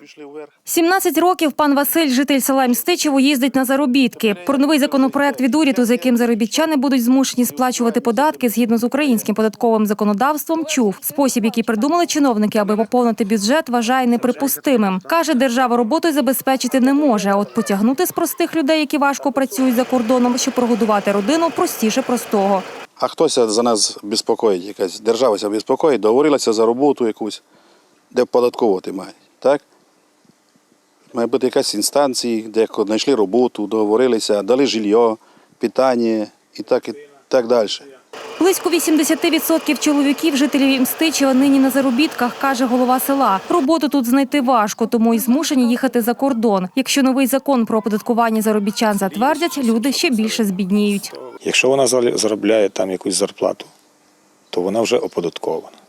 пішли вверх. 17 років пан Василь, житель села Мстичево, їздить на заробітки. Про новий законопроект від уряду, за яким заробітчани будуть змушені сплачувати податки згідно з українським податковим законодавством, чув. Спосіб, який придумали чиновники, аби поповнити бюджет, вважає неприпустимим. Каже, держава роботою забезпечити не може. А от потягнути з простих людей, які важко працюють за кордоном, щоб прогодувати родину, простіше простого. А хтось за нас безпокоїть, якась держава безпокоїть, договорилася за роботу якусь, де податковувати мають. Так? Має бути якась інстанція, де знайшли роботу, договорилися, дали жилье, питання і так, і так далі. Близько 80% чоловіків, жителів Мстичева, нині на заробітках, каже голова села. Роботу тут знайти важко, тому й змушені їхати за кордон. Якщо новий закон про оподаткування заробітчан затвердять, люди ще більше збідніють. Якщо вона заробляє там якусь зарплату, то вона вже оподаткована.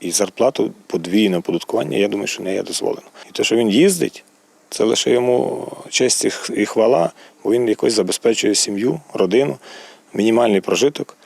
І зарплату подвійне оподаткування, я думаю, що не є дозволено. І те, що він їздить, це лише йому честь і хвала, бо він якось забезпечує сім'ю, родину, мінімальний прожиток.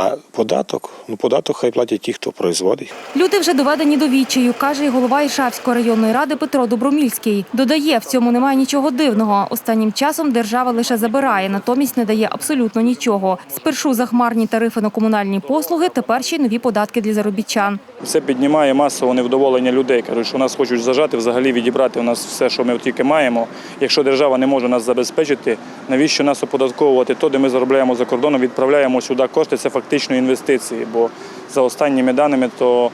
А податок, ну податок хай платять ті, хто производить. Люди вже доведені до відчаю, каже і голова Ішавської районної ради Петро Добромільський. Додає, в цьому немає нічого дивного. Останнім часом держава лише забирає, натомість не дає абсолютно нічого. Спершу захмарні тарифи на комунальні послуги, тепер ще й нові податки для заробітчан. Це піднімає масове невдоволення людей. Кажуть, що нас хочуть зажати, взагалі відібрати у нас все, що ми тільки маємо. Якщо держава не може нас забезпечити, навіщо нас оподатковувати? То, де ми заробляємо за кордоном, відправляємо сюди кошти. Це фактично інвестиції. Бо за останніми даними, то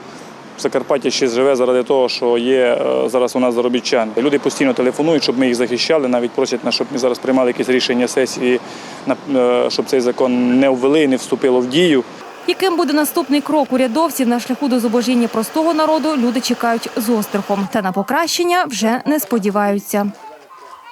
Закарпаття ще живе заради того, що є е, зараз у нас заробітчани. Люди постійно телефонують, щоб ми їх захищали. Навіть просять нас, щоб ми зараз приймали якісь рішення сесії, е, щоб цей закон не ввели і не вступило в дію. Яким буде наступний крок урядовців на шляху до зубожіння простого народу, люди чекають з острахом. Та на покращення вже не сподіваються.